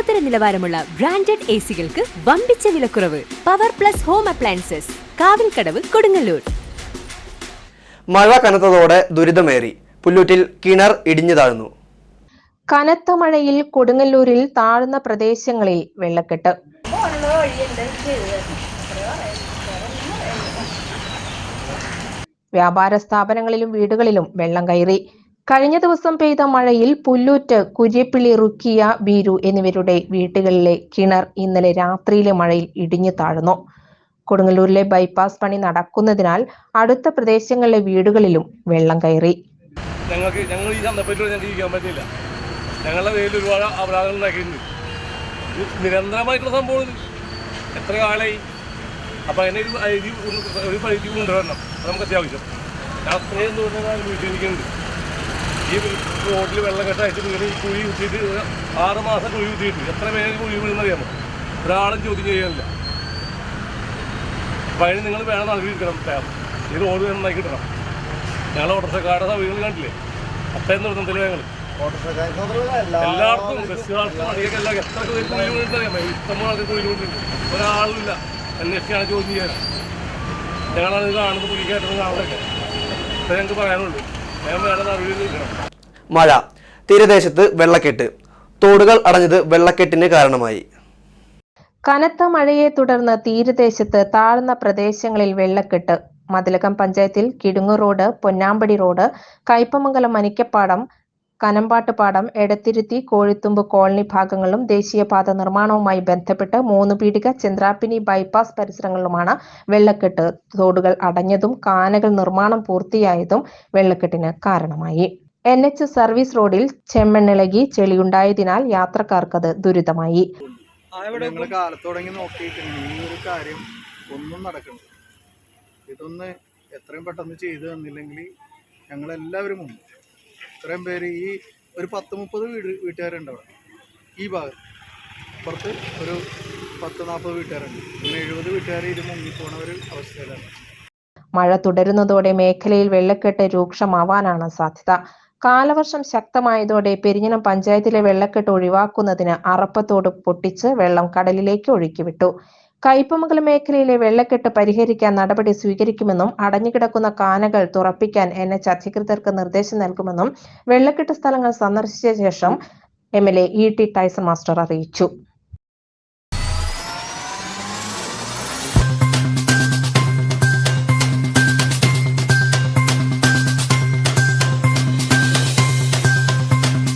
ലോകോത്തര നിലവാരമുള്ള branded A സികൾക്ക് വമ്പിച്ച വിലക്കുറവ്. Power plus home appliances Kavilkadavu Kodungallur. മഴ കനത്തതോടെ ദുരിതമേറി. പുല്ലൂറ്റിൽ കിണർ ഇടിഞ്ഞു താഴ്ന്നു. കനത്ത മഴയിൽ കൊടുങ്ങല്ലൂരിൽ താഴ്ന്ന പ്രദേശങ്ങളിൽ വെള്ളക്കെട്ട്. വ്യാപാര സ്ഥാപനങ്ങളിലും വീടുകളിലും വെള്ളം കയറി. കഴിഞ്ഞ ദിവസം പെയ്ത മഴയിൽ പുല്ലൂറ്റ് കുര്യപ്പിള്ളി റുക്കിയ ബീരു എന്നിവരുടെ വീട്ടുകളിലെ കിണർ ഇന്നലെ രാത്രിയിലെ മഴയിൽ ഇടിഞ്ഞു താഴ്ന്നു. കൊടുങ്ങല്ലൂരിലെ ബൈപ്പാസ് പണി നടക്കുന്നതിനാൽ അടുത്ത പ്രദേശങ്ങളിലെ വീടുകളിലും വെള്ളം കയറി. ഞങ്ങൾക്ക് ഞങ്ങൾ ഈ ഞങ്ങൾക്ക് ജീവിക്കാൻ പറ്റില്ല ഞങ്ങളുടെ പേരിൽ ഒരുപാട് അപരാധങ്ങൾ ഉണ്ടാക്കിയിട്ടുണ്ട് നിരന്തരമായിട്ടുള്ള സംഭവം എത്ര കാലമായി അപ്പോൾ അതിനെ ഒരു പരിധി കൊണ്ടുവരണം. നമുക്ക് അത്യാവശ്യം. ഞാൻ ദൂരം ഞാൻ വീട്ടിലിരിക്കുന്നുണ്ട് ഈ റോഡിൽ വെള്ളം കെട്ടായിട്ട് വീട് കുഴി കുത്തിയിട്ട് ആറ് മാസം കുഴി കുത്തിയിട്ട് എത്ര പേര് കുഴി വീഴുന്നറിയാമോ ഒരാളും ചോദ്യം ചെയ്യാനില്ല. വഴി നിങ്ങൾ വേണം നൽകിയിരിക്കണം ഈ റോഡ് നന്നായി കിട്ടണം. ഞങ്ങൾ ഓട്ടോറിക്ഷക്കാരുടെ സൗകര്യങ്ങൾ കണ്ടില്ലേ? അത്രയും നിർത്തത്തിൽ ഞങ്ങൾ എല്ലായിടത്തും ബസ്സുകാർക്കും അധികം എല്ലാം എത്ര കുഴി വീഴുന്നറിയാമോ ഇഷ്ടംപോലെ ആൾക്ക് കുഴിയിലുണ്ട് ഒരാളുമില്ല. അന്വേഷിക്കാണ് ചോദ്യം ചെയ്യാൻ ഞങ്ങളത് കാണുന്നത് കുഴിക്കായിട്ട് കാണുന്നതൊക്കെ അത്ര ഞങ്ങൾക്ക് പറയാനുള്ളൂ. മഴ. തീരദേശത്ത് വെള്ളക്കെട്ട്. തോടുകൾ അടഞ്ഞത് വെള്ളക്കെട്ടിന് കാരണമായി. കനത്ത മഴയെ തുടർന്ന് തീരദേശത്ത് താഴ്ന്ന പ്രദേശങ്ങളിൽ വെള്ളക്കെട്ട്. മതിലകം പഞ്ചായത്തിൽ Kidungu road Ponnampadi road Kaipamangalam Manikkapadam Kanampattupadam Edathiruthy Kozhithumbu colony ഭാഗങ്ങളിലും ദേശീയപാത നിർമ്മാണവുമായി ബന്ധപ്പെട്ട് മൂന്ന് പീടിക ചന്ദ്രാപ്പിനി ബൈപ്പാസ് പരിസരങ്ങളിലുമാണ് വെള്ളക്കെട്ട് തോടുകൾ അടഞ്ഞതും കാനകൾ നിർമ്മാണം പൂർത്തിയായതും വെള്ളക്കെട്ടിന് കാരണമായി. എൻ എച്ച് സർവീസ് റോഡിൽ ചെമ്മണ്ണിളകി ചെളിയുണ്ടായതിനാൽ യാത്രക്കാർക്കത് ദുരിതമായി. നോക്കിയിട്ടുണ്ട്. ഈ ഒരു കാര്യം ഒന്നും ഇതൊന്ന് എത്രയും പെട്ടെന്ന് ചെയ്തു തന്നില്ലെങ്കിൽ ഞങ്ങളെല്ലാവരും ഇത്രയും പേര് ഈ ഒരു പത്ത് മുപ്പത് വീട് വീട്ടുകാരുണ്ട് അവിടെ. ഈ ഭാഗത്ത് പുറത്ത് ഒരു പത്ത് നാൽപ്പത് വീട്ടുകാരുണ്ട്. ഇങ്ങനെ എഴുപത് വീട്ടുകാർ ഇത് മുങ്ങിപ്പോണ ഒരു അവസ്ഥയിലാണ്. മഴ തുടരുന്നതോടെ മേഖലയിൽ വെള്ളക്കെട്ട് രൂക്ഷമാവാനാണ് സാധ്യത. കാലവർഷം ശക്തമായതോടെ പെരിഞ്ഞനം പഞ്ചായത്തിലെ വെള്ളക്കെട്ട് ഒഴിവാക്കുന്നതിന് അറപ്പത്തോട് പൊട്ടിച്ച് വെള്ളം കടലിലേക്ക് ഒഴുക്കിവിട്ടു. കയ്പമംഗലം മേഖലയിലെ വെള്ളക്കെട്ട് പരിഹരിക്കാൻ നടപടി സ്വീകരിക്കുമെന്നും അടഞ്ഞുകിടക്കുന്ന കാനകൾ തുറപ്പിക്കാൻ എൻ എച്ച് അധികൃതർക്ക് നിർദ്ദേശം നൽകുമെന്നും വെള്ളക്കെട്ട് സ്ഥലങ്ങൾ സന്ദർശിച്ച ശേഷം M L A E T Tyson master അറിയിച്ചു